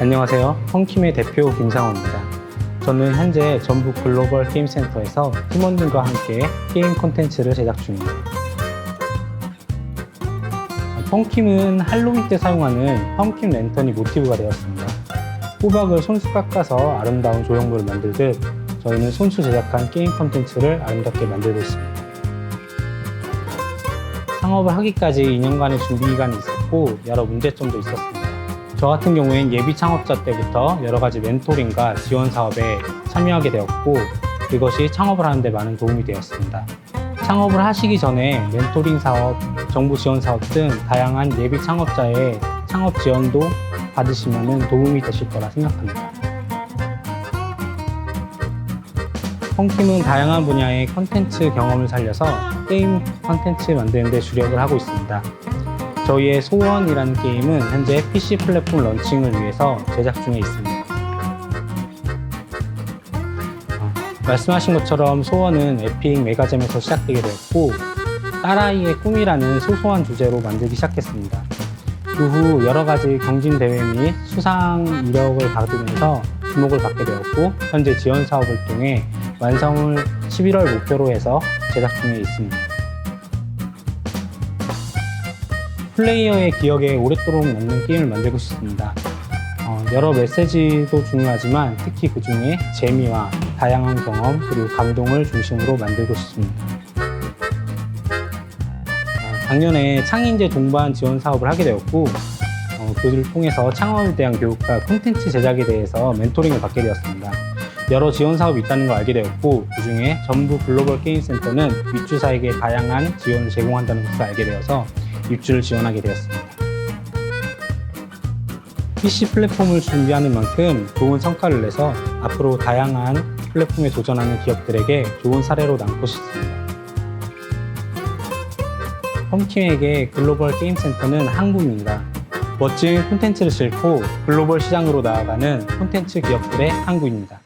안녕하세요. 펑킴의 대표 김상호입니다. 저는 현재 전북 글로벌 게임 센터에서 팀원들과 함께 게임 콘텐츠를 제작 중입니다. 펑킴은 할로윈 때 사용하는 펑킴 랜턴이 모티브가 되었습니다. 호박을 손수 깎아서 아름다운 조형물을 만들듯 저희는 손수 제작한 게임 콘텐츠를 아름답게 만들고 있습니다. 창업을 하기까지 2년간의 준비 기간이 있었고 여러 문제점도 있었습니다. 저 같은 경우엔 예비 창업자 때부터 여러 가지 멘토링과 지원 사업에 참여하게 되었고 이것이 창업을 하는데 많은 도움이 되었습니다. 창업을 하시기 전에 멘토링 사업, 정부 지원 사업 등 다양한 예비 창업자의 창업 지원도 받으시면 도움이 되실 거라 생각합니다. 홈킴은 다양한 분야의 컨텐츠 경험을 살려서 게임 컨텐츠 만드는 데 주력을 하고 있습니다. 저희의 소원이라는 게임은 현재 PC 플랫폼 런칭을 위해서 제작 중에 있습니다. 어, 말씀하신 것처럼 소원은 에픽 메가잼에서 시작되게 되었고 딸아이의 꿈이라는 소소한 주제로 만들기 시작했습니다. 그 후 여러 가지 경진 대회 및 수상 이력을 받으면서 주목을 받게 되었고 현재 지원 사업을 통해 완성을 11월 목표로 해서 제작 중에 있습니다. 플레이어의 기억에 오랫도록 남는 게임을 만들고 싶습니다. 어, 여러 메시지도 중요하지만 특히 그 중에 재미와 다양한 경험 그리고 감동을 중심으로 만들고 싶습니다. 어, 작년에 창인제 동반 지원 사업을 하게 되었고 어, 그들을 통해서 창업에 대한 교육과 콘텐츠 제작에 대해서 멘토링을 받게 되었습니다. 여러 지원 사업이 있다는 걸 알게 되었고 그 중에 전북 글로벌 게임 센터는 입주사에게 다양한 지원을 제공한다는 것을 알게 되어서 입주를 지원하게 되었습니다. PC 플랫폼을 준비하는 만큼 좋은 성과를 내서 앞으로 다양한 플랫폼에 도전하는 기업들에게 좋은 사례로 남고 싶습니다. 홈킴에게 글로벌 게임 센터는 항구입니다. 멋진 콘텐츠를 싣고 글로벌 시장으로 나아가는 콘텐츠 기업들의 항구입니다.